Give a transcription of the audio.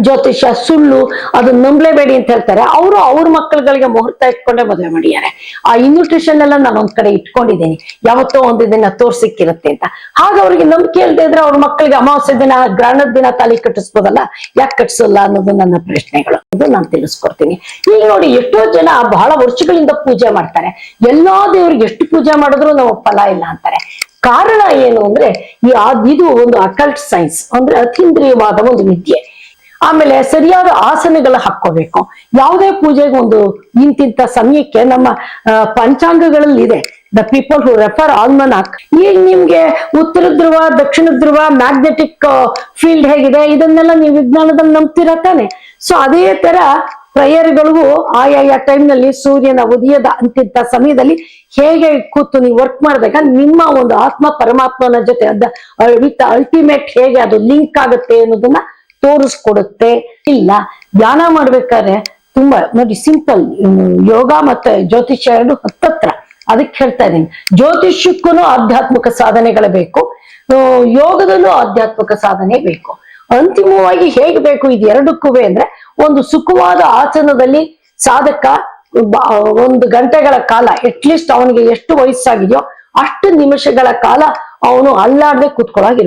ಜ್ಯೋತಿಷ್ಯ, ಸುಳ್ಳು ಅದನ್ನ ನಂಬಲೇಬೇಡಿ ಅಂತ ಹೇಳ್ತಾರೆ. ಅವರು ಅವ್ರ ಮಕ್ಕಳುಗಳಿಗೆ ಮುಹೂರ್ತ ಇಟ್ಕೊಂಡೆ ಮದುವೆ ಮಾಡಿದ್ದಾರೆ. ಆ ಇನ್ವಿಟೇಷನ್ ಎಲ್ಲ ನಾನು ಒಂದ್ ಕಡೆ ಇಟ್ಕೊಂಡಿದ್ದೀನಿ. ಯಾವತ್ತೋ ಒಂದು ದಿನ ತೋರ್ಸಿಕ್ಕಿರುತ್ತೆ ಅಂತ. ಹಾಗ ಅವ್ರಿಗೆ ನಂಬಿಕೆ ಇಲ್ಲದೆ ಇದ್ರೆ ಅವ್ರ ಮಕ್ಕಳಿಗೆ ಅಮಾವಾಸ್ಯೆ ದಿನ, ಗ್ರಹಣದ ದಿನ ತಾಲಿ ಕಟ್ಟಿಸ್ಬೋದಲ್ಲ? ಯಾಕೆ ಕಟ್ಸಲ್ಲ ಅನ್ನೋದು ನನ್ನ ಪ್ರಶ್ನೆಗಳು. ಅದು ನಾನು ತಿಳಿಸ್ಕೊಡ್ತೀನಿ. ಈಗ ನೋಡಿ, ಎಷ್ಟೋ ಜನ ಬಹಳ ವರ್ಷಗಳಿಂದ ಪೂಜೆ ಮಾಡ್ತಾರೆ. ಎಲ್ಲಾ ದೇವ್ರಿಗೆ ಎಷ್ಟು ಪೂಜೆ ಮಾಡಿದ್ರು ನಾವು ಫಲ ಇಲ್ಲ ಅಂತಾರೆ. ಕಾರಣ ಏನು ಅಂದ್ರೆ, ಈ ಇದು ಒಂದು ಅಕಲ್ಟ್ ಸೈನ್ಸ್ ಅಂದ್ರೆ ಅತೀಂದ್ರಿಯವಾದ ಒಂದು ವಿದ್ಯೆ. ಆಮೇಲೆ ಸರಿಯಾದ ಆಸನಗಳ ಹಾಕೋಬೇಕು ಯಾವುದೇ ಪೂಜೆಗೆ ಒಂದು ಇಂತಿಂತ ಸಮಯಕ್ಕೆ ನಮ್ಮ ಪಂಚಾಂಗಗಳಲ್ಲಿ ಇದೆ the people who refer almanac ಈಗ ನಿಮ್ಗೆ ಉತ್ತರ ಧ್ರುವ, ದಕ್ಷಿಣ ಧ್ರುವ ಮ್ಯಾಗ್ನೆಟಿಕ್ ಫೀಲ್ಡ್ ಹೇಗಿದೆ? ಇದನ್ನೆಲ್ಲ ನೀವು ವಿಜ್ಞಾನದಲ್ಲಿ ನಂಬ್ತೀರ ತಾನೆ? ಸೊ ಅದೇ ತರ ಪ್ರೇಯರ್ಗಳಿಗೂ ಆಯಾಯ ಟೈಮ್ನಲ್ಲಿ ಸೂರ್ಯನ ಉದಯದ ಅಂತಿಂತ ಸಮಯದಲ್ಲಿ ಹೇಗೆ ಕೂತು ನೀವು ವರ್ಕ್ ಮಾಡಿದಾಗ ನಿಮ್ಮ ಒಂದು ಆತ್ಮ ಪರಮಾತ್ಮನ ಜೊತೆ ಅದ ವಿತ್ ಅಲ್ಟಿಮೇಟ್ ಹೇಗೆ ಅದು ಲಿಂಕ್ ಆಗುತ್ತೆ ಅನ್ನೋದನ್ನ ತೋರಿಸ್ಕೊಡುತ್ತೆ. ಇಲ್ಲ, ಧ್ಯಾನ ಮಾಡ್ಬೇಕಾದ್ರೆ ತುಂಬಾ, ನೋಡಿ ಸಿಂಪಲ್ ಯೋಗ ಮತ್ತೆ ಜ್ಯೋತಿಷ್ಯ ಎರಡು ಹತ್ತತ್ರ. ಅದಕ್ಕೆ ಹೇಳ್ತಾ ಇದ್ದೀನಿ. ಜ್ಯೋತಿಷ್ಯಕ್ಕೂ ಆಧ್ಯಾತ್ಮಿಕ ಸಾಧನೆಗಳು ಬೇಕು. ಯೋಗದಲ್ಲೂ ಆಧ್ಯಾತ್ಮಿಕ ಸಾಧನೆ ಬೇಕು. ಅಂತಿಮವಾಗಿ ಹೇಗೆ ಬೇಕು ಇದು ಎರಡಕ್ಕೂ ಅಂದ್ರೆ, ಒಂದು ಸುಖವಾದ ಆಸನದಲ್ಲಿ ಸಾಧಕ ಒಂದು ಗಂಟೆಗಳ ಕಾಲ ಅಟ್ಲೀಸ್ಟ್ ಅವನಿಗೆ ಎಷ್ಟು ವಯಸ್ಸಾಗಿದೆಯೋ ಅಷ್ಟು ನಿಮಿಷಗಳ ಕಾಲ ಅವನು ಅಲ್ಲಾಡದೆ ಕೂತ್ಕೊಳ್ಳಾಗಿರ್ಬೇಕು